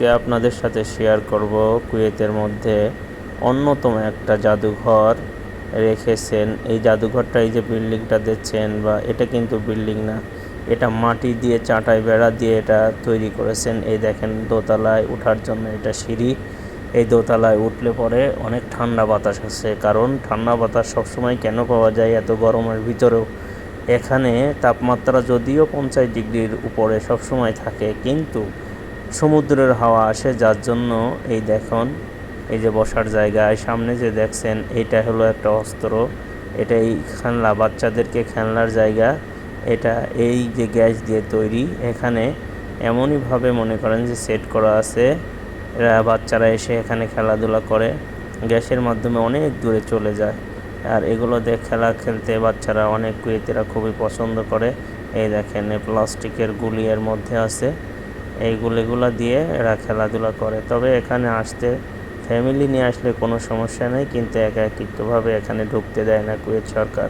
আজকে আপনাদের সাথে শেয়ার করব, কুয়েতের মধ্যে অন্যতম একটা জাদুঘর রেখেছেন। এই জাদুঘরটা এই যে বিল্ডিংটা দেখছেন বা এটা কিন্তু বিল্ডিং না, এটা মাটি দিয়ে চাটাই বেড়া দিয়ে এটা তৈরি করেছেন। এই দেখেন দোতলায় ওঠার জন্য এটা সিঁড়ি। এই দোতলায় উঠলে পরে অনেক ঠান্ডা বাতাস আছে কারণ ঠান্ডা বাতাস সবসময় কেন পাওয়া যায় এত গরমের ভিতরেও? এখানে তাপমাত্রা যদিও পঞ্চাশ ডিগ্রির উপরে সবসময় থাকে, কিন্তু সমুদ্রের হাওয়া আসে, যার জন্য এই দেখুন, এই যে বসার জায়গায় সামনে যে দেখছেন, এটা হলো একটা অস্ত্র। এটা এই খেলনা, বাচ্চাদেরকে খেলনার জায়গা। এটা এই যে গ্যাস দিয়ে তৈরি। এখানে এমনইভাবে মনে করেন যে সেট করা আছে। এরা বাচ্চারা এসে এখানে খেলাধুলা করে। গ্যাসের মাধ্যমে অনেক দূরে চলে যায়। আর এগুলো দিয়ে খেলা খেলতে বাচ্চারা অনেক কুয়েতিরা খুবই পছন্দ করে। এই দেখেন প্লাস্টিকের গুলি এর মধ্যে আছে। এই গুলিগুলো দিয়ে এরা খেলাধুলা করে। তবে এখানে আসতে ফ্যামিলি নিয়ে আসলে কোনো সমস্যা নেই, কিন্তু একাকিত্বভাবে এখানে ঢুকতে দেয় না কুয়েত সরকার।